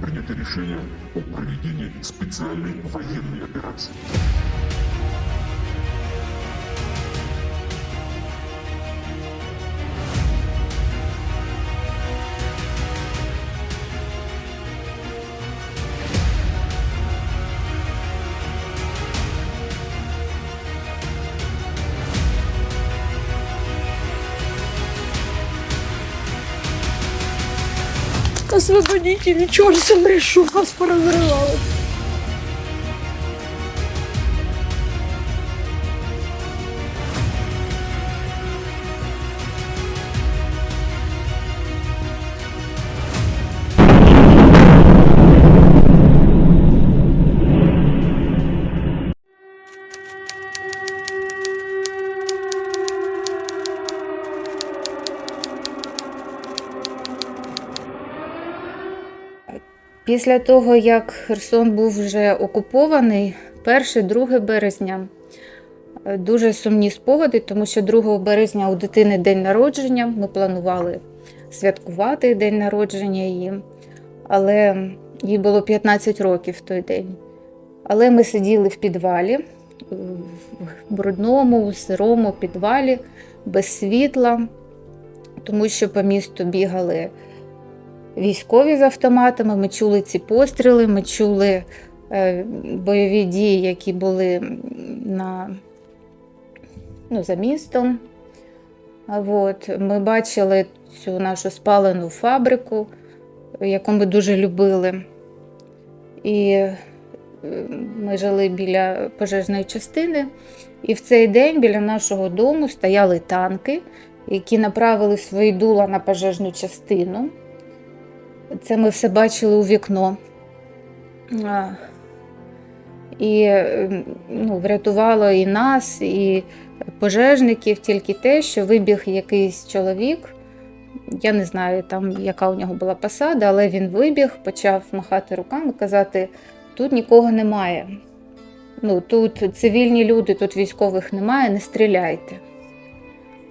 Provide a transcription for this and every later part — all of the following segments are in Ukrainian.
принято решение о проведении специальной военной операции. Освободите, ничего не сомрешу, вас поразрывало. Після того, як Херсон був вже окупований, 1-2 березня е, дуже сумні спогади, тому що 2 березня у дитини день народження. Ми планували святкувати день народження її, але їй було 15 років в той день. Але ми сиділи в підвалі, в брудному, сирому підвалі, без світла, тому що по місту бігали військові з автоматами. Ми чули ці постріли, ми чули е, бойові дії, які були на, ну, за містом. От. Ми бачили цю нашу спалену фабрику, яку ми дуже любили. І е, ми жили біля пожежної частини, і в цей день біля нашого дому стояли танки, які направили свої дула на пожежну частину. Це ми все бачили у вікно. І е, ну, врятувало і нас, і пожежників тільки те, що вибіг якийсь чоловік. Я не знаю, там, яка у нього була посада, але він вибіг, почав махати руками, казати: тут нікого немає. Ну, тут цивільні люди, тут військових немає, не стріляйте.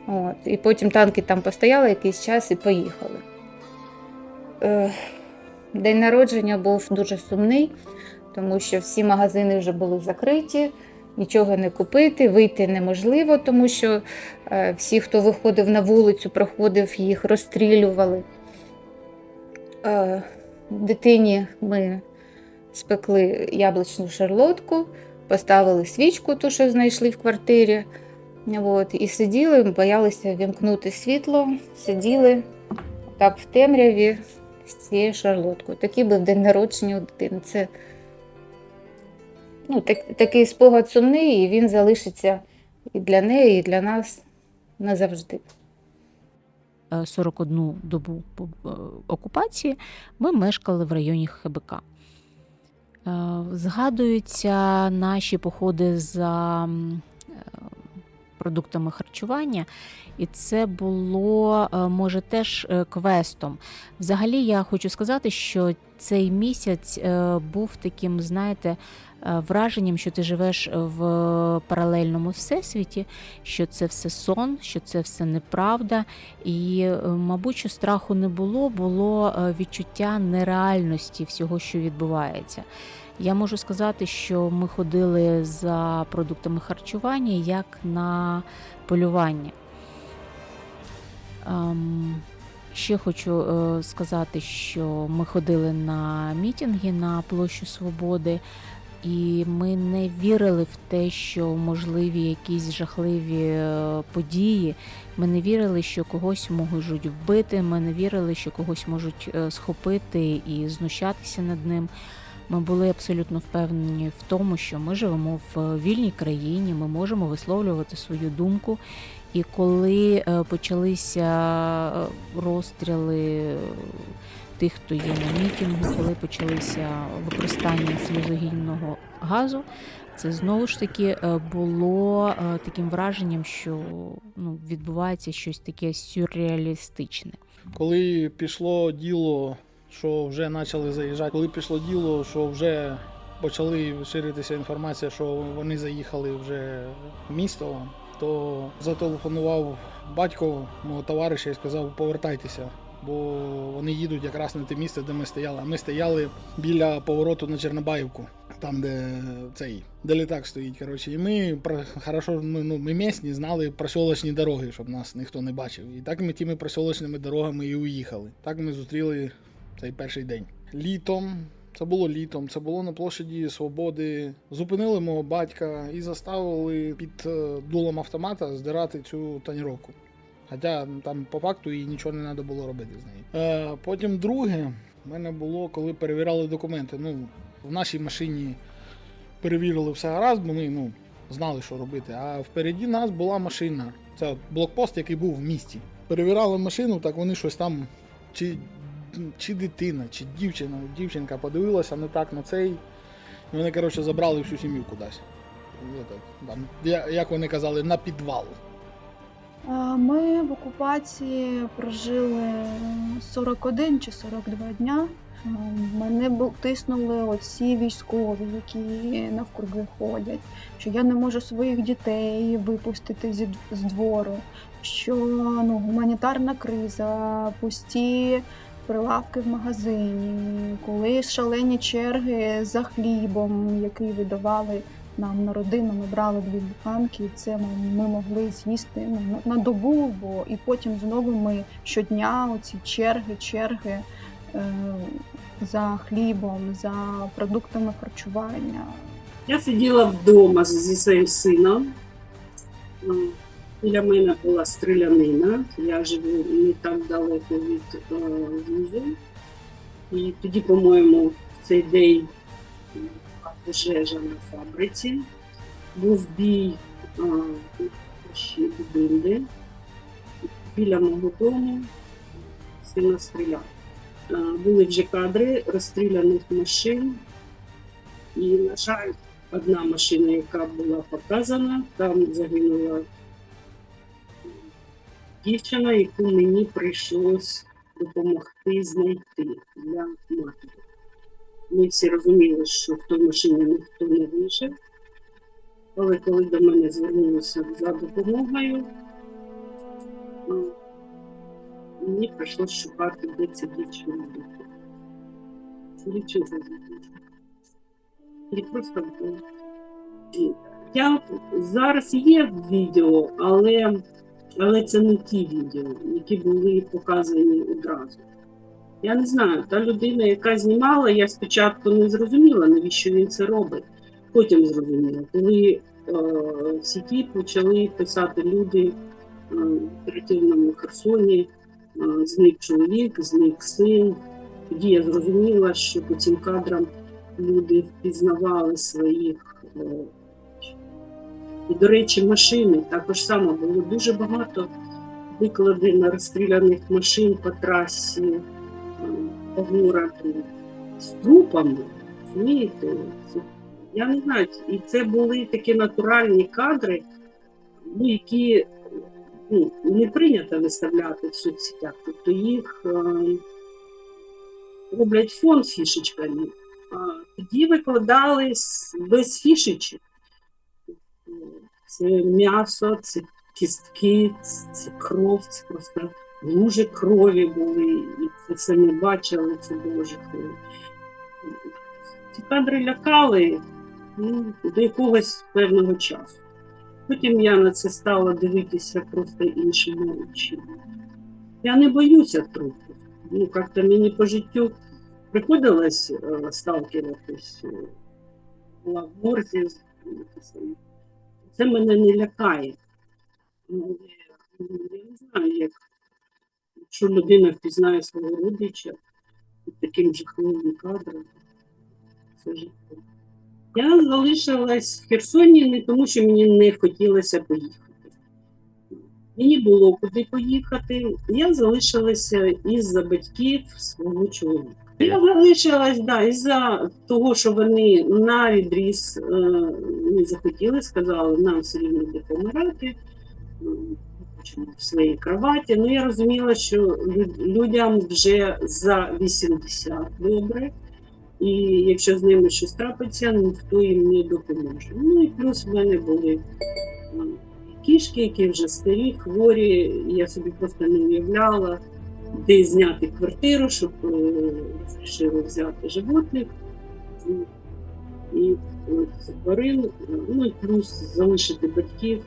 От. І потім танки там постояли якийсь час і поїхали. Е, День народження був дуже сумний, тому що всі магазини вже були закриті, нічого не купити, вийти неможливо, тому що е, всі, хто виходив на вулицю, проходив, їх розстрілювали. Е, Дитині ми спекли яблучну шарлотку, поставили свічку, ту, що знайшли в квартирі. От, і сиділи, боялися вімкнути світло, сиділи так в темряві з цією шарлоткою. Такий був день народження у дитини. Це ну, так, такий спогад сумний, і він залишиться і для неї, і для нас назавжди. е, 41 добу е, окупації ми мешкали в районі ХБК. Е, Згадуються наші походи за е, продуктами харчування, і це було е, може теж е, квестом. Взагалі, я хочу сказати, що цей місяць е, був таким, знаєте, враженням, що ти живеш в паралельному всесвіті, що це все сон, що це все неправда. І, е, мабуть, що страху не було, було е, відчуття нереальності всього, що відбувається. Я можу сказати, що ми ходили за продуктами харчування як на полювання. Ем, ще хочу е, сказати, що ми ходили на мітинги на площу Свободи, і ми не вірили в те, що можливі якісь жахливі е, події. Ми не вірили, що когось можуть вбити. Ми не вірили, що когось можуть е, схопити і знущатися над ним. Ми були абсолютно впевнені в тому, що ми живемо в вільній країні, ми можемо висловлювати свою думку. І коли е, почалися е, розстріли е, тих, хто є на мітингу, коли почалися використання сльозогінного газу, це знову ж таки е, було е, таким враженням, що ну, відбувається щось таке сюрреалістичне. Коли пішло діло, що вже почали заїжджати, коли пішло діло, що вже почали ширитися інформація, що вони заїхали вже в місто, то зателефонував батько мого товариша і сказав, повертайтеся. Бо вони їдуть якраз на те місце, де ми стояли. А ми стояли біля повороту на Чернобаївку, там, де цей де літак стоїть. Коротше, і ми про хорошо, ми, ну, ми місні знали просьолочні дороги, щоб нас ніхто не бачив. І так ми тими просьолочними дорогами і уїхали. Так ми зустріли цей перший день. Літом. Це було літом, це було на площаді Свободи. Зупинили мого батька і заставили під е, дулом автомата здирати цю тоніровку. Хоча там по факту їй нічого не треба було робити з нею. Е, потім друге, в мене було, коли перевіряли документи. Ну, в нашій машині перевірили все гаразд, бо ми ну, знали, що робити. А впереді нас була машина. Це блокпост, який був в місті. Перевіряли машину, так вони щось там. Чи, чи дитина, чи дівчина. Дівчинка подивилася не так на цей. І вони, коротше, забрали всю сім'ю кудись. Як вони казали, на підвал. Ми в окупації прожили 41 чи 42 дня. Мене бу- тиснули оці військові, які навкруги ходять, що я не можу своїх дітей випустити зі з двору, що ну, гуманітарна криза, пусті прилавки в магазині, коли шалені черги за хлібом, який видавали нам на родину ми брали дві буханки, і це ми, могли з'їсти ну, на, добу, бо і потім знову ми щодня оці черги, черги е, за хлібом, за продуктами харчування. Я сиділа вдома зі своїм сином. Біля мене була стрілянина. Я живу не так далеко від е, вузу. І тоді, по-моєму, в цей день пожежа на фабриці. Був бій е, у. Біля мого дому сильно стріляв. Були вже кадри розстріляних машин. І, на жаль, одна машина, яка була показана, там загинула дівчина, яку мені прийшлось допомогти знайти для матері. Ми всі розуміли, що в той машині ніхто не вижив. Але коли до мене звернулися за допомогою, ну, мені прийшлось шукати, де ця дівчина не і просто. Я зараз є відео, але, але це не ті відео, які були показані одразу. Я не знаю, та людина, яка знімала, я спочатку не зрозуміла, навіщо він це робить. Потім зрозуміла, коли е, в сіті почали писати люди е, в оперативному Херсоні, е, зник чоловік, зник син. Тоді я зрозуміла, що по цим кадрам люди впізнавали своїх. е, І, до речі, машини також само було дуже багато викладено розстріляних машин по трасі, городу з трупами. Розумієте? Я не знаю, і це були такі натуральні кадри, ну, які ну, не прийнято виставляти в соцсетях. Тобто їх е, роблять фон фішечками, а тоді викладали без фішечок. Це м'ясо, це кістки, це- кров, це просто лужи крові були, і це ми бачили, це було жахливо. Ці кадри лякали ну, до якогось певного часу. Потім я на це стала дивитися просто іншими очима. Я не боюся трупів. Ну, як-то мені по життю приходилось е, була в морзі. Це мене не лякає. Ну, Я, я не знаю, як якщо людина впізнає свого родича під таким жахливим кадром, це жахливо. Я залишилась в Херсоні не тому, що мені не хотілося поїхати. Мені було куди поїхати. Я залишилася із-за батьків свого чоловіка. Я залишилась да, із-за того, що вони на відріз е, не захотіли, сказали, нам все рівно де помирати. В своїй кроваті. Ну я розуміла, що людям вже за 80 добре. І якщо з ними щось трапиться, ніхто їм не допоможе. Ну і плюс в мене були кішки, які вже старі, хворі. Я собі просто не уявляла, де зняти квартиру, щоб е, розрішили взяти животних і е, тварин, ну і плюс залишити батьків.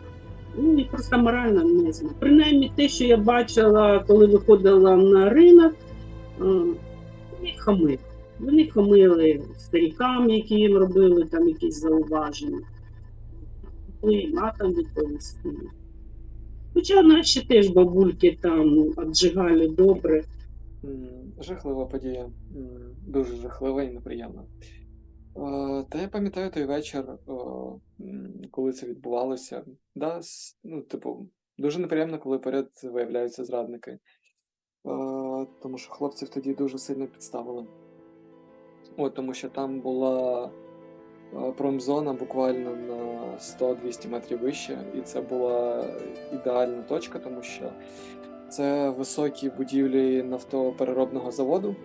Ну і просто морально не знаю. Принаймні те, що я бачила, коли виходила на ринок, е, вони хамили. Вони хамили старікам, які їм робили там якісь зауваження. Могли матом відповісти. Хоча наші теж бабульки там отжигали добре. Жахлива подія. Дуже жахлива і неприємна. Е, Та я пам'ятаю той вечір, е, коли це відбувалося. Да, ну, типу, дуже неприємно, коли поряд виявляються зрадники. Е, Тому що хлопців тоді дуже сильно підставили. От, тому що там була промзона буквально на 100-200 метрів вище, і це була ідеальна точка, тому що це високі будівлі нафтопереробного заводу,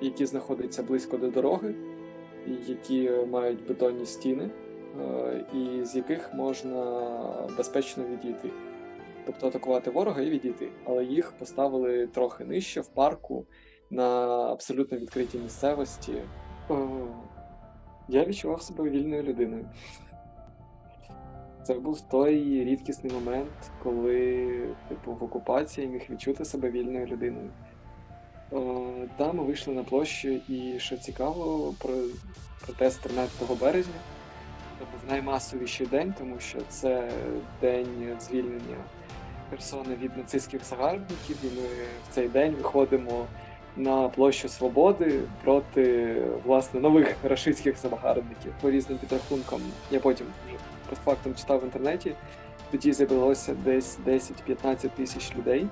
які знаходяться близько до дороги, які мають бетонні стіни, е, і з яких можна безпечно відійти. Тобто атакувати ворога і відійти. Але їх поставили трохи нижче в парку на абсолютно відкритій місцевості. Я відчував себе вільною людиною. Це був той рідкісний момент, коли, типу, в окупації міг відчути себе вільною людиною. Е, да, ми вийшли на площу, і що цікаво, про протест 13 березня. Був наймасовіший день, тому що це день звільнення Херсона від нацистських загарбників, і ми в цей день виходимо на площу Свободи проти власне нових рашистських загарбників. По різним підрахункам я потім вже постфактум читав в інтернеті. Тоді зібралося десь 10-15 тисяч людей.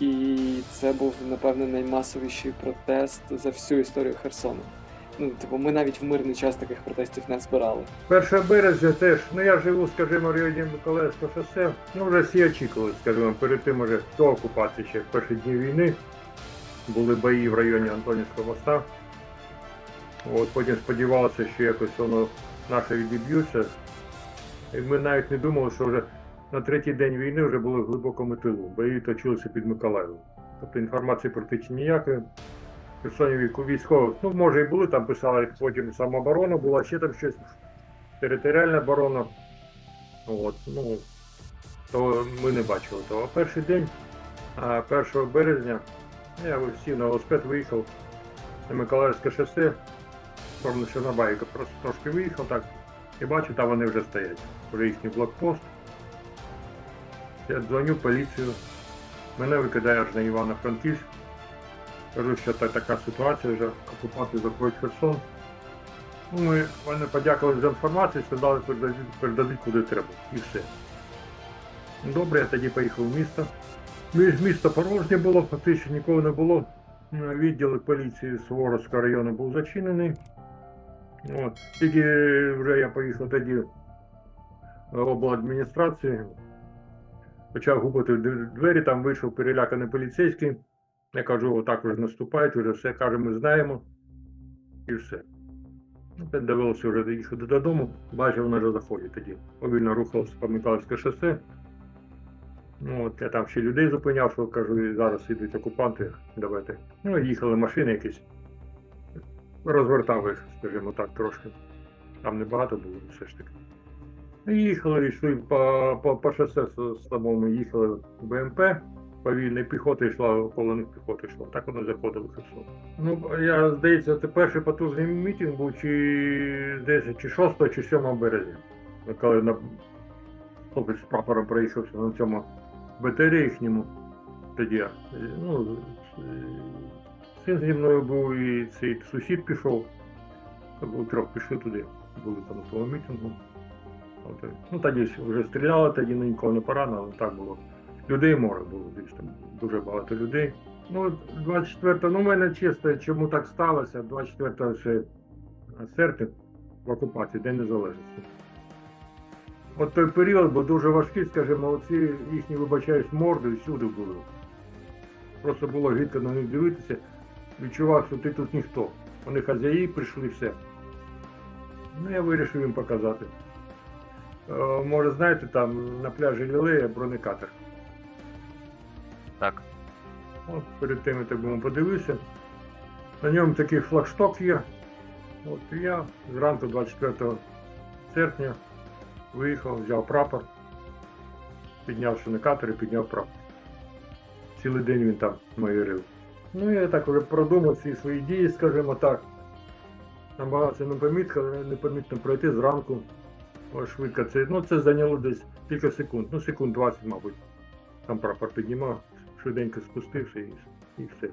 І це був, напевно, наймасовіший протест за всю історію Херсону. Ну, типу, ми навіть в мирний час таких протестів не збирали. 1 березня теж, ну я живу, скажімо, в районі Миколаївського шосе. Ну, вже всі очікували, скажімо, перед тим уже до окупації ще в перші дні війни були бої в районі Антонівського моста. От, потім сподівалися, що якось воно наше відіб'ються. І ми навіть не думали, що вже на третій день війни вже були в глибокому тилу. Бої точилися під Миколаєвом. Тобто інформації практично ніякої. Херсонів військових, ну може і були, там писали потім самооборона, була ще там щось, територіальна оборона. От, ну, то ми не бачили того. Перший день, 1 березня, я сів на велосипед, виїхав на Миколаївське шосе, в сторону Чорнобаївка, просто трошки виїхав так, і бачу, там вони вже стоять. Вже їхній блокпост. Я дзвоню поліцію, мене викидає аж на Івано-Франківськ. Кажу, що це така ситуація, вже окупанти заходять Херсон. Ну, ми вони подякували за інформацію, сказали, передадуть, передадуть куди треба. І все. Добре, я тоді поїхав в місто. Між місто порожнє було, фактично нікого не було. Відділ поліції Суворовського району був зачинений. От. Тільки вже я поїхав тоді в обладміністрацію. Почав губити двері, там вийшов переляканий поліцейський. Я кажу, отак вже наступають, вже все каже, ми знаємо. І все. Ну, так довелося вже доїхати додому, бачив, вони вже заходять тоді. Повільно рухався по Миколаївське шосе. Ну, от я там ще людей зупиняв, що кажу, зараз йдуть окупанти, давайте. Ну, їхали машини якісь. Розвертав їх, скажімо так, трошки. Там небагато було все ж таки. Їхали, йшли по, по, по шосе самому, їхали БМП повільно, піхота йшла, коло них піхота йшла. Так вони заходили в Херсон. Ну, я здається, це перший потужний мітинг був чи здається, чи 6 чи 7 березня. Коли на хлопець з прапором проїхався на цьому БТРі їхньому. Тоді е, ну, е, син зі мною був і цей сусід пішов. Це було трьох пішли туди, були там на тому мітингу. Ну, тоді вже стріляли, тоді ну, нікого не поранили, так було. Людей море було, десь там дуже багато людей. Ну, 24, ну, в мене чисто, чому так сталося, 24 ще серпня в окупації, День Незалежності. От той період був дуже важкий, скажімо, оці їхні, вибачаюсь, морди всюди були. Просто було гідко на них дивитися, відчував, що ти тут ніхто. Вони хазяї прийшли все. Ну, я вирішив їм показати. Е, може, знаєте, там на пляжі Лілея бронекатер. Так. От перед тим я так би подивився. На ньому такий флагшток є. От і я зранку 24 серпня виїхав, взяв прапор, піднявши на катері, підняв прапор. Цілий день він там майорив. Ну я так вже продумав всі свої дії, скажімо так. Намагався непомітно, непомітно пройти зранку. Швидко це. Ну це зайняло десь кілька секунд, ну секунд 20, мабуть. Там прапор піднімав, швиденько спустився і, і все.